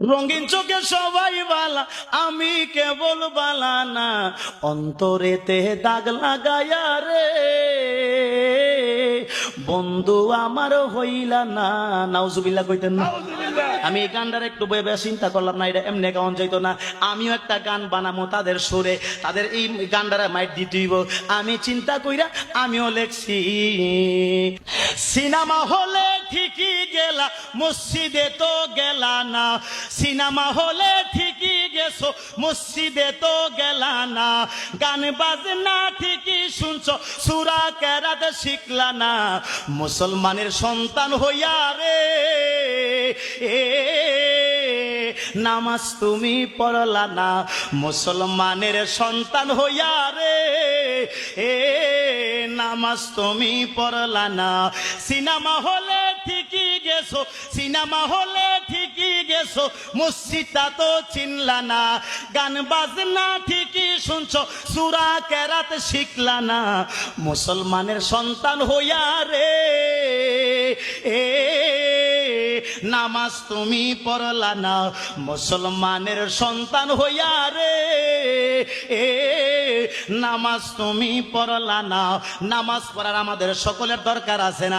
রঙিন চোখে সবাই বালা আমি কেবল বালা না। অন্তরেতে দাগ লাগায়া রে। বন্ধু আমার হইলা না। নাউজুবিল্লাহ কইতেন না। আমি এই গানটার একটু ভেবে চিন্তা করলাম না এটা এমনি গান যাইতো না। আমিও একটা গান বানাবো তাদের সুরে। তাদের এই গানটারে মাইট দিতেইব আমি চিন্তা কইরা আমিও লেখছি। সিনেমা হলে ঠিকই গেলা, মসজিদে তো গেলা না। সিনেমা হলে ঠিকই গেছো, মসজিদে তো গেলা না। গান বাজনা ঠিকই শুনছো, সুরা কেরাতে শিখলা না। মুসলমানের সন্তান হইয়া রে, এ, নামাজ তুমি পড়লা না। মুসলমানের সন্তান হইয়া রে, এ, নামাজ তুমি পড়লা না। সিনেমা হলে ঠিকই গেছো, সিনেমা হলে ঠিকই গেছো মসজিদটা তো চিনলা না, গান বাজনা ঠিকই শুনছো, সুরা কেরাত শিখলা না, মুসলমানের সন্তান হইয়া রে, এ, নামাজ তুমি পড়লা না, মুসলমানের সন্তান হইয়া রে, এ, নামাজ তুমি পড়লা না, নামাজ পড়ার আমাদের সকলের দরকার আছে না?